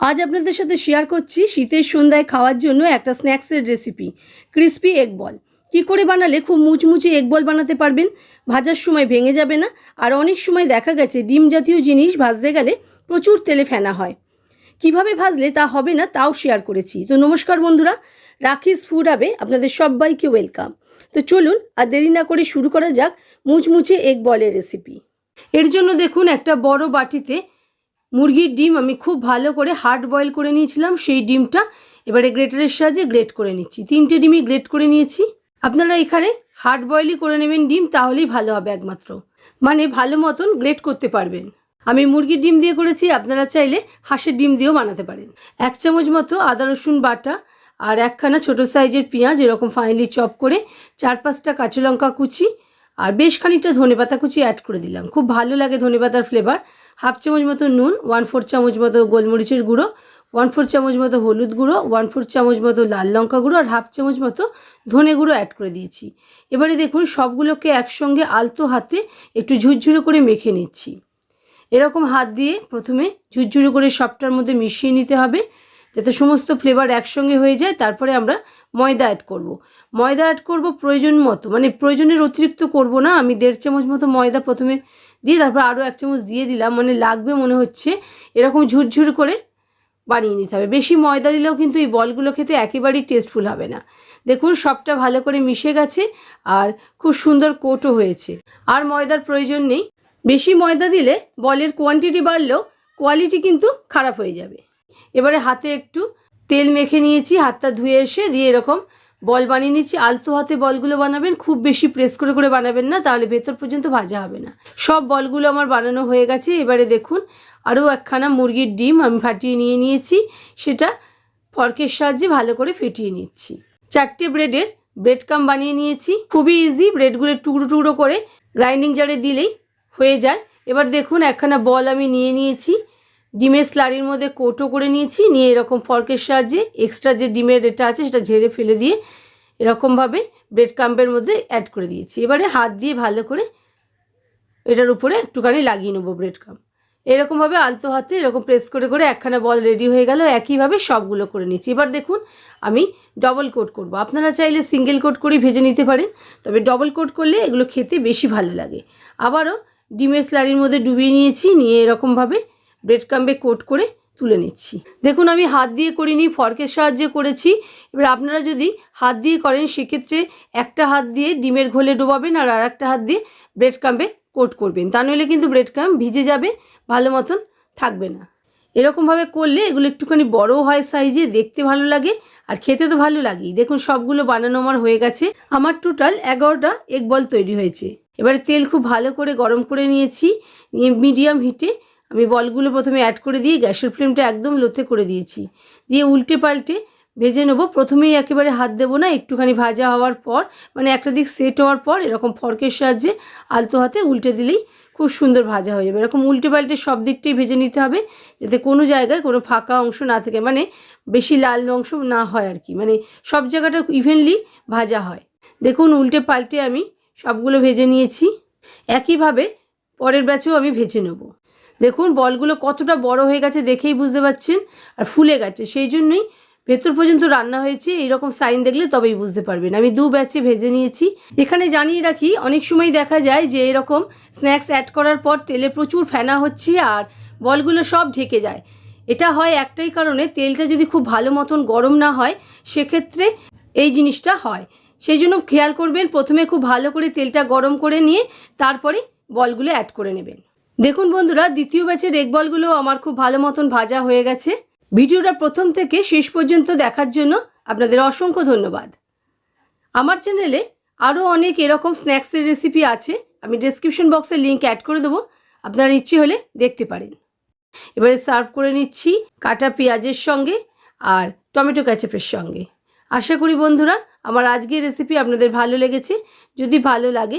আজ আপনাদের সাথে শেয়ার করছি শীতের সন্ধ্যায় খাওয়ার জন্য একটা স্ন্যাক্সের রেসিপি ক্রিস্পি এগ বল কী করে বানালে খুব মুচমুচে এগ বল বানাতে পারবেন? ভাজার সময় ভেঙে যাবে না। আর অনেক সময় দেখা গেছে ডিম জাতীয় জিনিস ভাজতে গেলে প্রচুর তেলে ফেনা হয়। কীভাবে ভাজলে তা হবে না তাও শেয়ার করেছি। তো নমস্কার বন্ধুরা, রাখিস ফুড আবে আপনাদের সবাইকে ওয়েলকাম তো চলুন আর দেরি না করে শুরু করা যাক মুচমুচে এগ বলের রেসিপি এর জন্য দেখুন একটা বড় বাটিতে মুরগির ডিম আমি খুব ভালো করে হার্ড বয়েল করে নিয়েছিলাম, সেই ডিমটা এবারে গ্রেটারের সাহায্যে গ্রেট করে নিচ্ছি। তিনটে ডিমই গ্রেট করে নিয়েছি। আপনারা এখানে হার্ড বয়েলই করে নেবেন ডিম, তাহলেই ভালো হবে একমাত্র। মানে ভালো মতন গ্রেট করতে পারবেন। আমি মুরগির ডিম দিয়ে করেছি, আপনারা চাইলে হাঁসের ডিম দিয়েও বানাতে পারেন। এক চামচ মতো আদা, রসুন, বাটা আর একখানা ছোটো সাইজের পেঁয়াজ, এরকম ফাইনালি চপ করে চার পাঁচটা কাঁচা লঙ্কা কুচি আর বেশ খানিকটা ধনেপাতা কুচি অ্যাড করে দিলাম। খুব ভালো লাগে ধনেপাতার ফ্লেভার হাফ চামচ মতো নুন ওয়ান ফোর চামচ মতো গোলমরিচের গুঁড়ো ওয়ান ফোর চামচ মতো হলুদ গুঁড়ো ওয়ান ফোর চামচ মতো লাল লঙ্কা গুঁড়ো আর হাফ চামচ মতো ধনে গুঁড়ো অ্যাড করে দিয়েছি। এবারে দেখুন সবগুলোকে একসঙ্গে আলতো হাতে একটু ঝুরঝুরে করে মেখে নিচ্ছি। এরকম হাত দিয়ে প্রথমে ঝুরঝুরে করে সবটার মধ্যে মিশিয়ে নিতে হবে। যাতে সমস্ত ফ্লেভার একসঙ্গে হয়ে যায়, তারপরে আমরা ময়দা অ্যাড করব। ময়দা অ্যাড করব প্রয়োজন মতো মানে প্রয়োজনের অতিরিক্ত করব না, আমি দেড় চামচ মতো ময়দা প্রথমে দিয়ে তারপর আরও এক চামচ দিয়ে দিলাম মানে লাগবে মনে হচ্ছে, এরকম ঝুরঝুর করে বানিয়ে নিতে হবে। বেশি ময়দা দিলেও কিন্তু এই বলগুলো খেতে একেবারেই টেস্টফুল হবে না। দেখুন, সবটা ভালো করে মিশে গেছে আর খুব সুন্দর কোটও হয়েছে। আর ময়দার প্রয়োজন নেই। বেশি ময়দা দিলে বলের কোয়ান্টিটি বাড়লেও কোয়ালিটি কিন্তু খারাপ হয়ে যাবে। এবারে হাতে একটু তেল মেখে নিয়েছি, হাতটা ধুয়ে এসে দিয়ে এরকম বল বানিয়ে নিচ্ছি। আলতো হাতে বলগুলো বানাবেন, খুব বেশি প্রেস করে করে বানাবেন না, তাহলে ভেতর পর্যন্ত ভাজা হবে না। সব বলগুলো আমার বানানো হয়ে গেছে। এবারে দেখুন, আরও একখানা মুরগির ডিম আমি ফাটিয়ে নিয়ে নিয়েছি। সেটা ফর্কের সাহায্যে ভালো করে ফেটিয়ে নিচ্ছি। চারটে ব্রেডের ব্রেড কাম বানিয়ে নিয়েছি। খুবই ইজি ব্রেডগুলো টুকরো টুকরো করে গ্রাইন্ডিং জারে দিলেই হয়ে যায়। এবার দেখুন, একখানা বল আমি নিয়ে নিয়েছি। ডিমের স্লারির মধ্যে কোটো করে নিয়েছি, নিয়ে এরকম ফর্কের সাহায্যে এক্সট্রা যে ডিমের এটা আছে সেটা ঝেড়ে ফেলে দিয়ে এরকমভাবে ব্রেড কাম্পের মধ্যে অ্যাড করে দিয়েছি। এবারে হাত দিয়ে ভালো করে এটার উপরে একটুখানি লাগিয়ে নেব ব্রেড কাম্প এরকমভাবে আলতো হাতে এরকম প্রেস করে করে একখানা বল রেডি হয়ে গেল, একইভাবে সবগুলো করে নিচ্ছি এবার দেখুন, আমি ডবল কোট করব। আপনারা চাইলে সিঙ্গেল কোট করেই ভেজে নিতে পারেন, তবে ডবল কোট করলে এগুলো খেতে বেশি ভালো লাগে। আবারও ডিমের স্লারির মধ্যে ডুবিয়ে নিয়েছি, নিয়ে এরকমভাবে ব্রেড কাম্বে কোট করে তুলে নিচ্ছি। দেখুন, আমি হাত দিয়ে করিনি ফর্কের সাহায্যে করেছি। এবার আপনারা যদি হাত দিয়ে করেন, সেক্ষেত্রে একটা হাত দিয়ে ডিমের ঘোলে ডোবাবেন আর আর একটা হাত দিয়ে ব্রেড কাম্বে কোট করবেন। তা নইলে কিন্তু ব্রেড কাম্প ভিজে যাবে, ভালো মতন থাকবে না। এরকমভাবে করলে এগুলো একটুখানি বড় হয় সাইজে দেখতে ভালো লাগে আর খেতে তো ভালো লাগেই। দেখুন, সবগুলো বানানো আমার হয়ে গেছে। আমার টোটাল এগারোটা এগ বল তৈরি হয়েছে। এবারে তেল খুব ভালো করে গরম করে নিয়েছি। মিডিয়াম হিটে আমি বলগুলো প্রথমে অ্যাড করে দিয়ে গ্যাসের ফ্লেমটা একদম লোতে করে দিয়েছি। দিয়ে উল্টে পাল্টে ভেজে নেব। প্রথমেই একেবারে হাত দেবো না, একটুখানি ভাজা হওয়ার পর মানে একটা দিক সেট হওয়ার পর এরকম ফর্কের সাহায্যে আলতো হাতে উল্টে দিলেই খুব সুন্দর ভাজা হয়ে যাবে। এরকম উল্টে পাল্টে সব দিকটাই ভেজে নিতে হবে, যাতে কোনো জায়গায় কোনো ফাঁকা অংশ না থাকে মানে বেশি লাল অংশ না হয় আর কি। মানে সব জায়গাটা ইভেনলি ভাজা হয়। দেখুন উল্টে পাল্টে আমি সবগুলো ভেজে নিয়েছি। একইভাবে পরের ব্যাচেও আমি ভেজে নেব। দেখুন, বলগুলো কতটা বড় হয়ে গেছে দেখেই বুঝতে পারছেন আর ফুলে গেছে। সেই জন্যই ভেতর পর্যন্ত রান্না হয়েছে, এইরকম সাইন দেখলে তবেই বুঝতে পারবেন। আমি দু ব্যাচে ভেজে নিয়েছি। এখানে জানিয়ে রাখি, অনেক সময় দেখা যায় যে এরকম স্ন্যাক্স অ্যাড করার পর তেলে প্রচুর ফেনা হচ্ছে আর বলগুলো সব ঢেকে যায়। এটা হয় একটাই কারণে, তেলটা যদি খুব ভালো মতন গরম না হয়, সেক্ষেত্রে এই জিনিসটা হয়। সেই জন্য খেয়াল করবেন, প্রথমে খুব ভালো করে তেলটা গরম করে নিয়ে, তারপরে বলগুলো অ্যাড করে নেবেন। দেখুন বন্ধুরা, দ্বিতীয় ব্যাচের এগ বলগুলো আমার খুব ভালো মতন ভাজা হয়ে গেছে। ভিডিওটা প্রথম থেকে শেষ পর্যন্ত দেখার জন্য আপনাদের অসংখ্য ধন্যবাদ। আমার চ্যানেলে আরও অনেক এরকম স্ন্যাক্সের রেসিপি আছে, আমি ডেসক্রিপশন বক্সে লিঙ্ক অ্যাড করে দেবো, আপনার ইচ্ছে হলে দেখতে পারেন। এবারে সার্ভ করে নিচ্ছি কাটা পেঁয়াজের সঙ্গে আর টমেটো ক্যাচাপের সঙ্গে। আশা করি বন্ধুরা, আমার আজকের রেসিপি আপনাদের ভালো লেগেছে। যদি ভালো লাগে